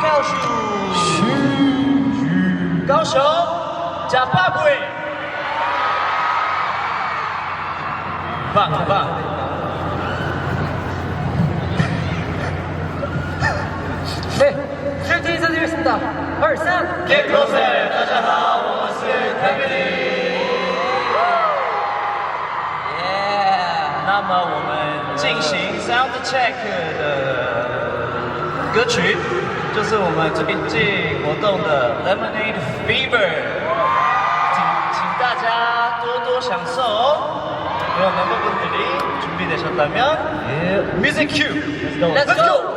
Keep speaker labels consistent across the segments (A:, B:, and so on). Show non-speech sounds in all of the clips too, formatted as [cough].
A: 高，高手，吃百倍，棒
B: 万。来，首先介绍一，二三。
A: Get closer，大家好，我是蔡明。耶，那么我们进行 sound check 的。歌曲，就是我们最近活动的 Lemonade Fever，请请大家多多享受哦。그럼 멤버분들이 준비되셨다면 뮤직 큐
B: Let's go.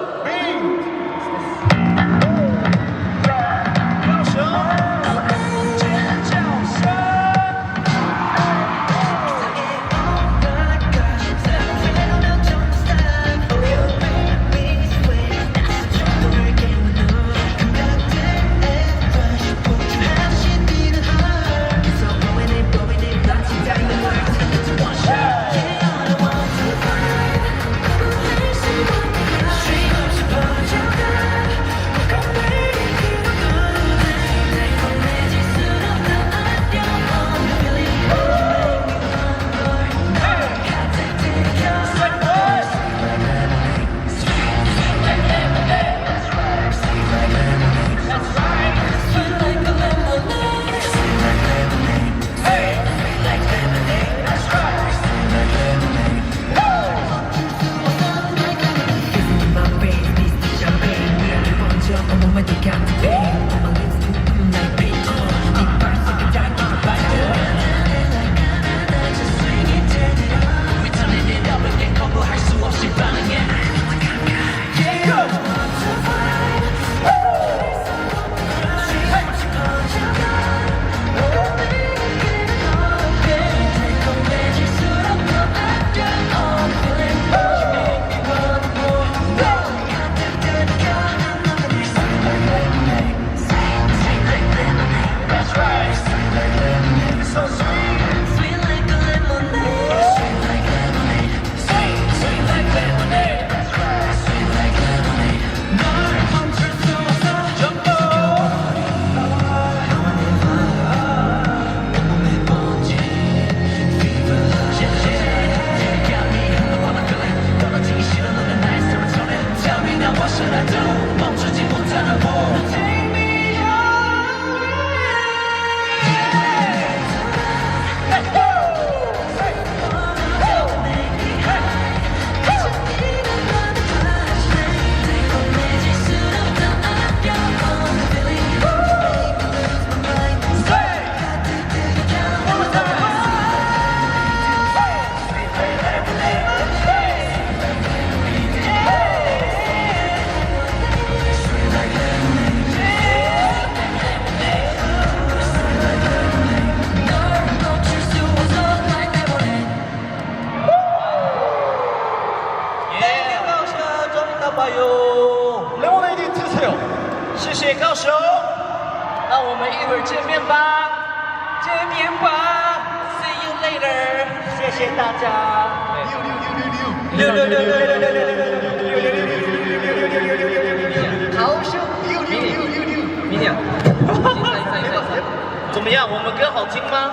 A: 怎么样？我们歌好听吗？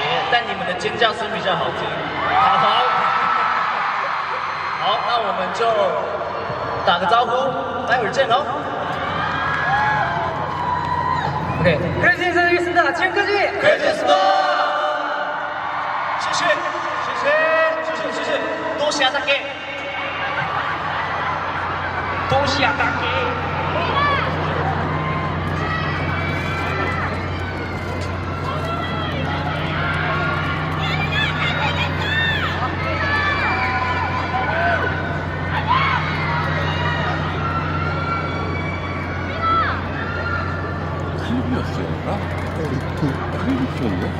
A: 也，但你们的尖叫声比较好听。好，好，好那我们就打个招呼，待会儿见喽。
B: OK，各位先生女士们，辛
A: 苦了，辛苦了，谢谢，谢谢，谢谢，谢谢，多谢大家，多谢大家。
B: 되게 크게 좋은데?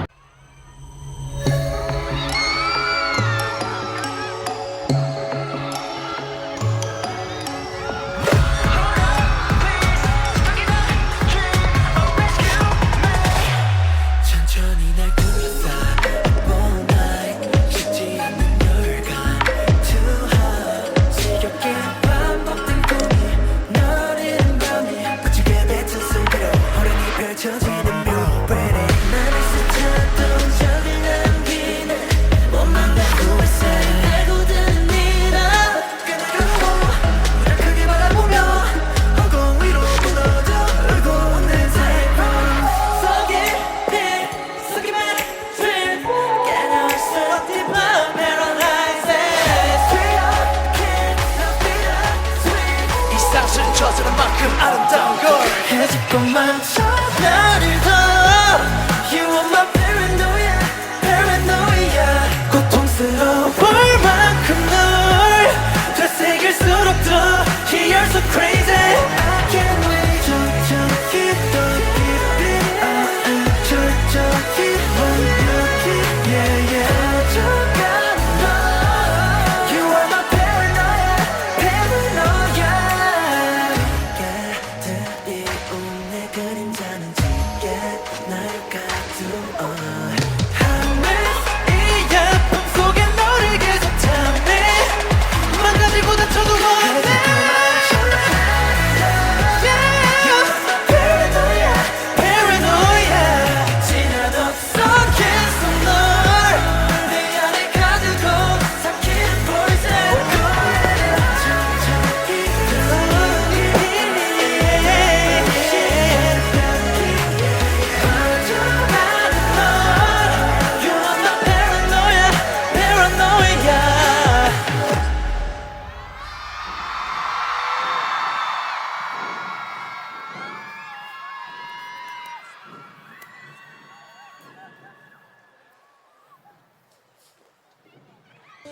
B: Come on,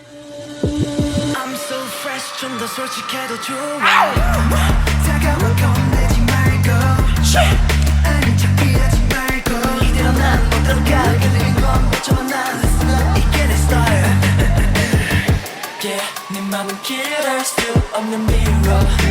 B: I'm so fresh 좀 더 솔직해도 좋아 다가와 겁내지 말고 아닌 척이하지 말고 이대로 난 어떨까 걸리는 건 어쩌면 난 listen 이게 내 style yeah 내 맘은 길을 수 없는 mirror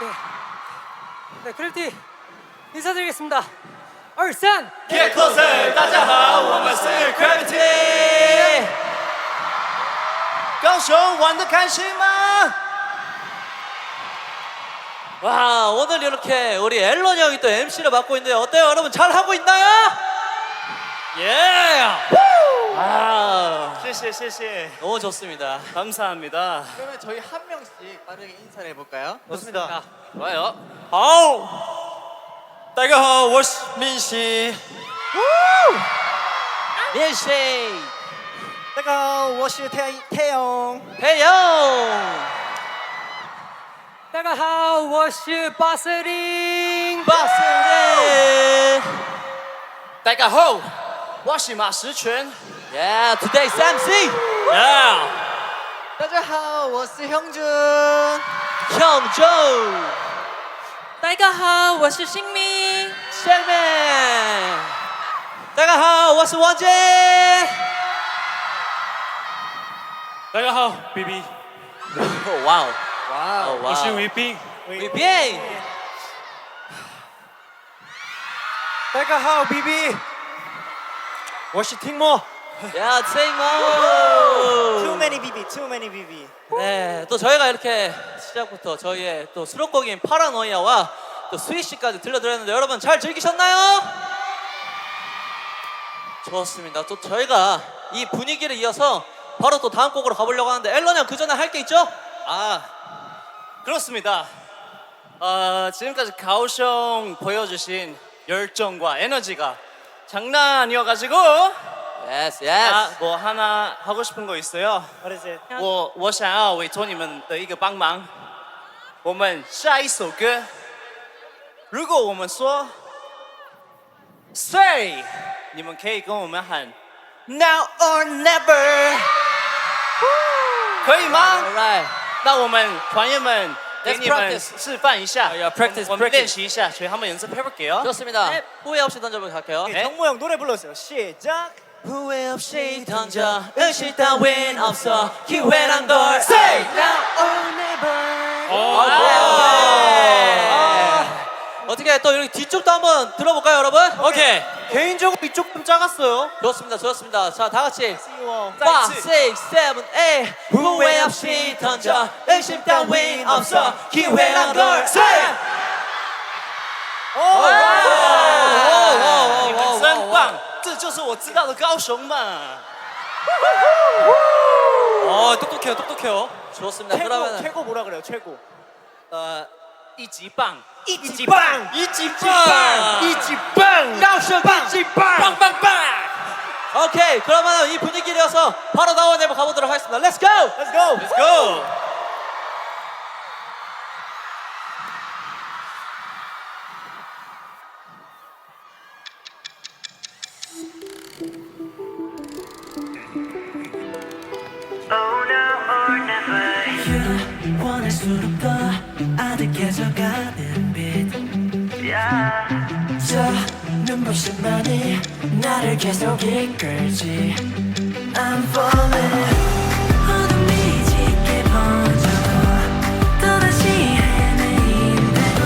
B: 네, 네
C: 크래프티 인사드리겠습니다. 얼산!
A: Get closer, 大家好，我们是 Gravity。
D: 와 오늘 이렇게 우리 앨런 형이 또 MC를 맡고 있는데 어때요 여러분 잘 하고 있나요? 예. 아,
A: 谢谢谢谢
D: 너무 좋습니다.
A: 감사합니다.
C: 그러면 저희 한 명씩 빠르게 인사를 해볼까요?
D: 좋습니다. 좋아요.
E: 好，大家好，我是민씨。
D: 민씨,
E: 大家好，我是태태용
D: 태영,
E: 大家好，我是巴斯林。
D: 박승대.
A: 大家好，我是马石泉。
D: Yeah today's MC
E: Yeah。
C: 大家好，我是형준。
D: 형조
B: 大家好，我是新民。
D: 셀맨 大家好我是王杰
E: 大家好，B B，
D: 哦哇哦
C: 哇
D: 哦哇
E: 我是韦斌。
D: 伟斌
E: 大家好，B B，我是听莫。
D: 야 칭모
E: Too many B B, too many B B。
D: 네, 또 저희가 이렇게 시작부터 저희의 또 수록곡인 파라노이아와 또 스위시까지 들려드렸는데 여러분 잘 즐기셨나요? 좋습니다. 또 저희가 이 분위기를 이어서 바로 또 다음 곡으로 가보려고 하는데 앨런 형 그 전에 할 게 있죠?
A: 아 그렇습니다. 어, 지금까지 가오숑 보여주신 열정과 에너지가 장난 아니어가지고
D: 예스 예스.
A: 아, 뭐 하나 하고 싶은 거 있어요.
E: 我的是。
A: 我我想要委托你们的一个帮忙，我们下一首歌，如果我们说 say，你们可以跟我们喊 now or never，可以吗？
D: Alright.
A: 那我们团员们给
D: Let's
A: 你们
D: practice.
A: 示范一下
D: Oh, yeah, practice,
A: 我们
D: practice.
A: 练习一下，저희한번연습해볼게요
D: 좋습니다. 후회 없이 던져보도록 할게요.
A: 네.
E: 정모 형 노래 불렀어요. 시작.
D: 후회 없이 던져. 의식 따윈 없어. 기회란 걸. Say! Now or never. 오케이 어떻게 또 여기 뒤쪽도 한번 들어볼까요 여러분?
E: 오케이. 개인적으로 이쪽 좀 작았어요.
D: 좋습니다 좋습니다. 자 다같이.
E: 5,
D: 6, 7, 8 후회 없이 던져. 의심 따윈 없어. 기회란 걸. Say!
A: 오, 오, 오, 오, 오, 오, 这就是我知道的高雄嘛。
E: 어 똑똑해요, 똑똑해요.
D: 좋습니다
E: 최고
D: 그러면
E: 최고 뭐라 그래요? 최고.
A: 呃，一级棒，
E: 一级棒，一级棒，一级棒，高手一级棒，棒棒棒。
D: 오케이 그러면 이 분위기 이어서 바로 나온 앨범 가보도록 하겠습니다 Let's go!
E: Let's go.
A: Let's go。
B: 계속 이끌지. I'm falling. 어둠이 짙게 번져도 또다시 헤매인데도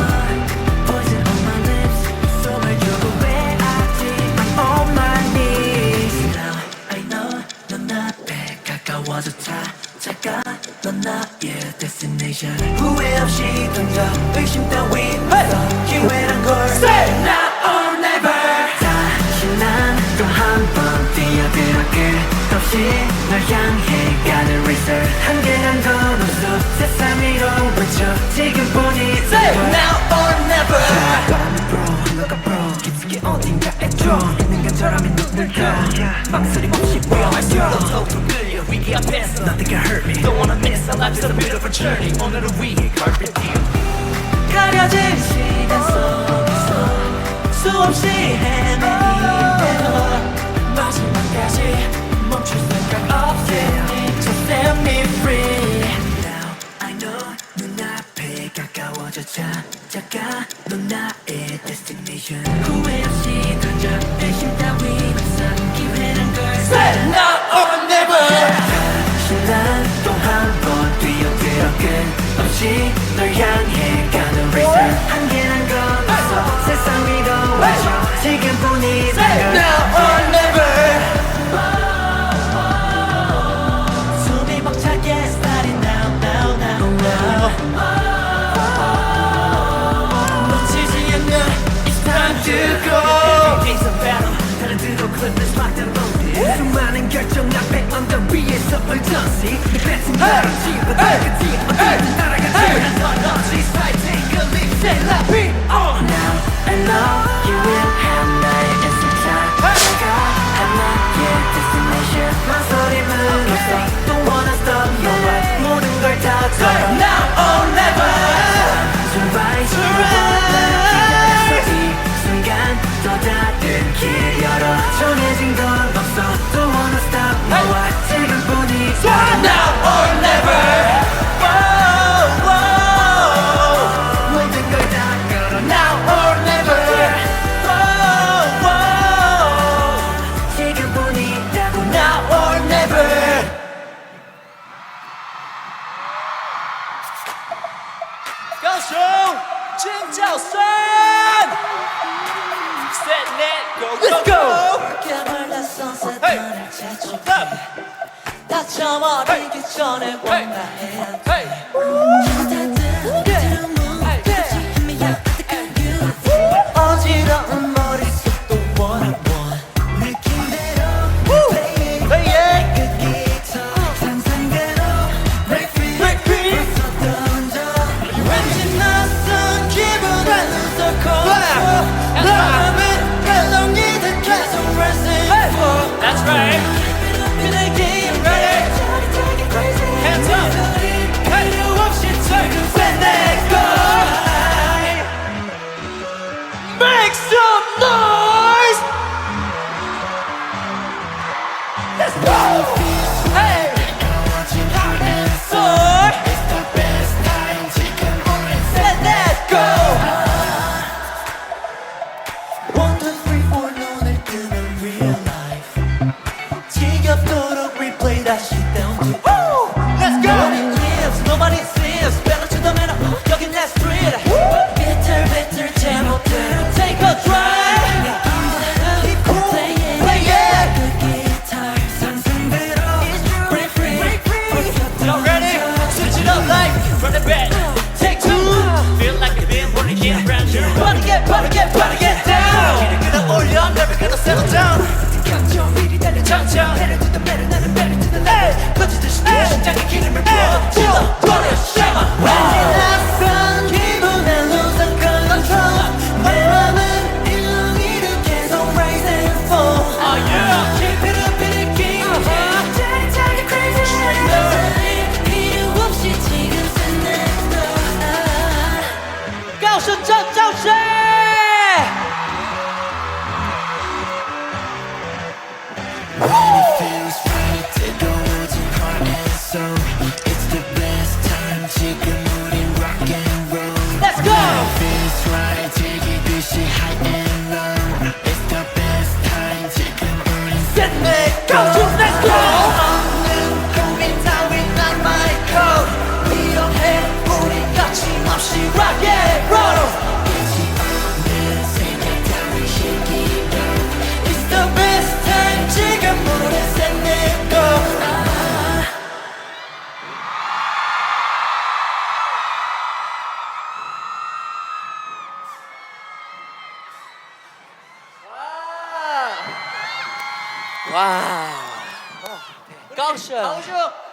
B: Poison on my lips. 숨을 겨고 왜 아직 I'm on my knees Now I know 넌 앞에 가까워져 찾아가 넌 나의 destination. 후회 없이 던져. 의심 따윈. 없어 기회란 걸. Say 가는 racer 한계란 건 없어 세상 위로 외쳐 지금뿐이 Say now or never bro 너가 bro 깊숙이 어딘가에 draw 있는 것처럼 가 망설임 없이 보여줘 더욱더 끌려 위기 앞에서 Nothing can hurt me Don't wanna miss our lives on a beautiful journey 오늘은 위에 carpet view 가려진 시간 속에서 수없이 헤매이대도 마지막까지 위에서 urgency 내 뱉은 바람 집어
A: 쇼 진짜 쌤 Set net. Go go go.
B: 깨물다 선셋 하늘
A: 제쳐
B: 다쳐버리기 전에 뭔가 해야 돼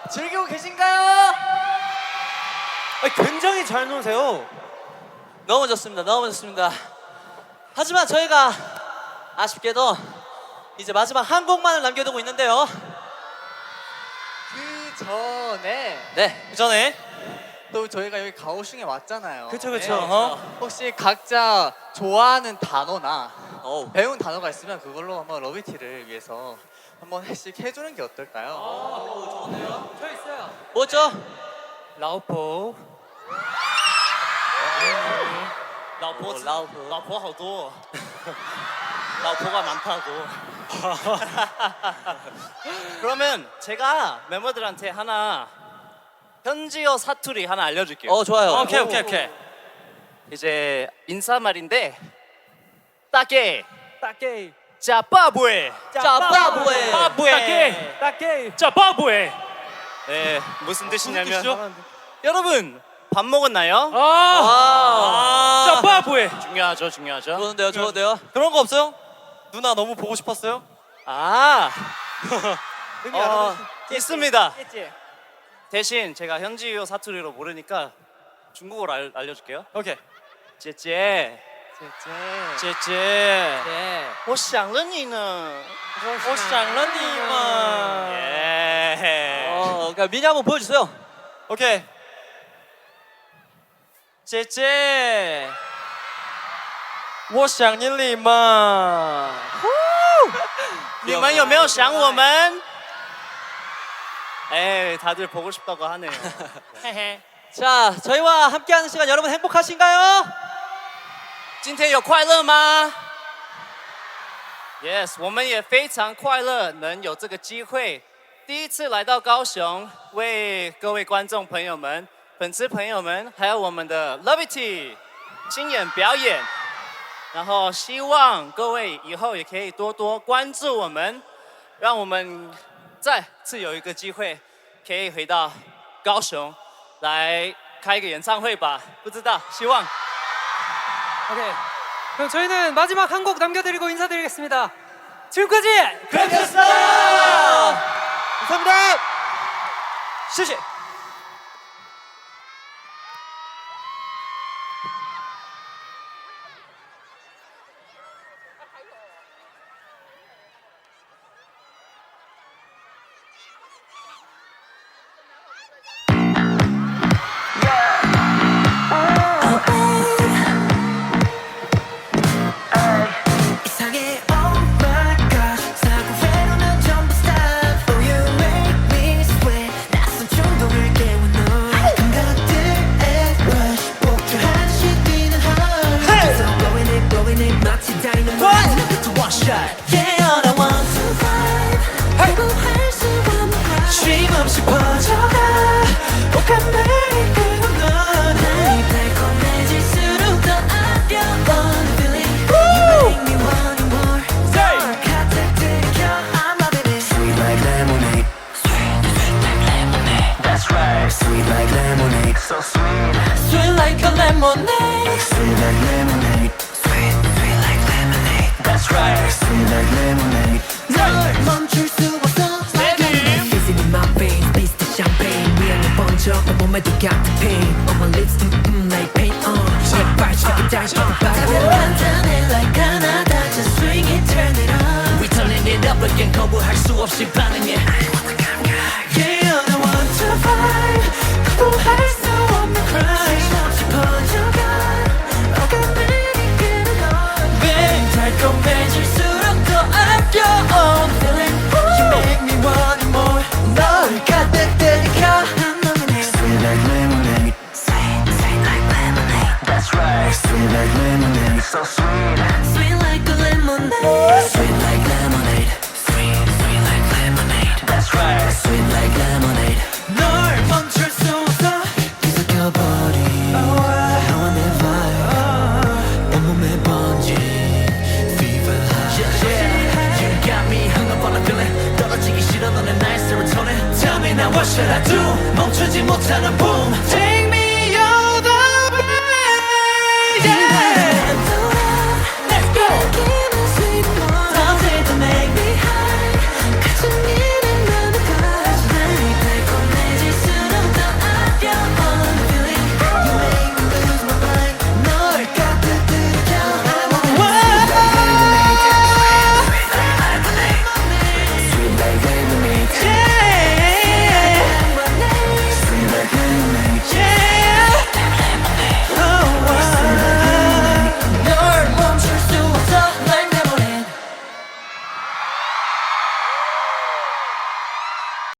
B: 즐기고
C: 계신가요?
E: 굉장히 잘 노세요.
D: 너무 좋습니다. 너무 좋습니다. 하지만 저희가 아쉽게도 이제 마지막 한 곡만을 남겨두고 있는데요.
C: 그 전에
D: 네. 그 전에
C: 또 저희가 여기 가오슝에 왔잖아요.
E: 그쵸, 그쵸.
C: 네.
E: 어허.
C: 혹시 각자 좋아하는 단어나
D: 어우.
C: 배운 단어가 있으면 그걸로 한번 러비티를 위해서 한 번씩 해주는 게 어떨까요? 아, 저 있어요.
D: 뭐죠?
E: 라우포.
A: 라우포. 라우포. 라우포 好多. 라우포가 많다고. [laughs] 그러면 제가 멤버들한테 하나 현지어 사투리 하나 알려줄게요.
D: 어 좋아요.
A: 어, 오케이 오케이 오케이. 이제 인사말인데 따게
E: 따게
A: 짜빠부에
D: 짜빠부에.
A: 빠부에
E: 따게.
A: 짜빠부에. 네 무슨 뜻이냐면 여러분 밥 먹었나요?
E: 아.
D: 와.
E: 짜파부에.
A: 중요하죠 중요하죠.
D: 좋은데요, 좋은데요.
A: 그런 거 없어요? 누나 너무 보고 싶었어요? 아, [laughs] 어, 있습니다.
C: 있지?
A: 대신 제가 현지어 사투리로 모르니까 중국어로 알, 알려줄게요.
E: 오케이.
C: 제제
A: 姐姐，
D: 네.
A: 我想了你呢。
E: 我想了你嘛。
A: 예.
D: 어, 그러니까 미니 한번 보여주세요.
E: 오케이. 姐姐，我想你你嘛。
A: 你们有没有想我们？哎， 다들 보고 싶다고 하네요. [laughs] 헤헤.
D: 자, 저희와 함께하는 시간 여러분 행복하신가요?
A: 今天有快乐吗？Yes，我们也非常快乐，能有这个机会，第一次来到高雄，为各位观众朋友们
F: 粉丝朋友们，还有我们的 Lovity 经演表演，然后希望各位以后也可以多多关注我们，让我们再次有一个机会可以回到高雄来开一个演唱会吧，不知道，希望。
G: 오케이. 그럼 저희는 마지막 한 곡 남겨드리고 인사드리겠습니다. 지금까지
F: 감사합니다.
G: 감사합니다.
F: 谢谢。
B: 몸에도 같은 pain On my lips mm, mm, like paint on 제발 시작이 다시 가벼워 간단해 like Canada Just swing it turn it on We turning it up again 거부할 수 없이 반응해 now what should I do 멈추지 못하는 boom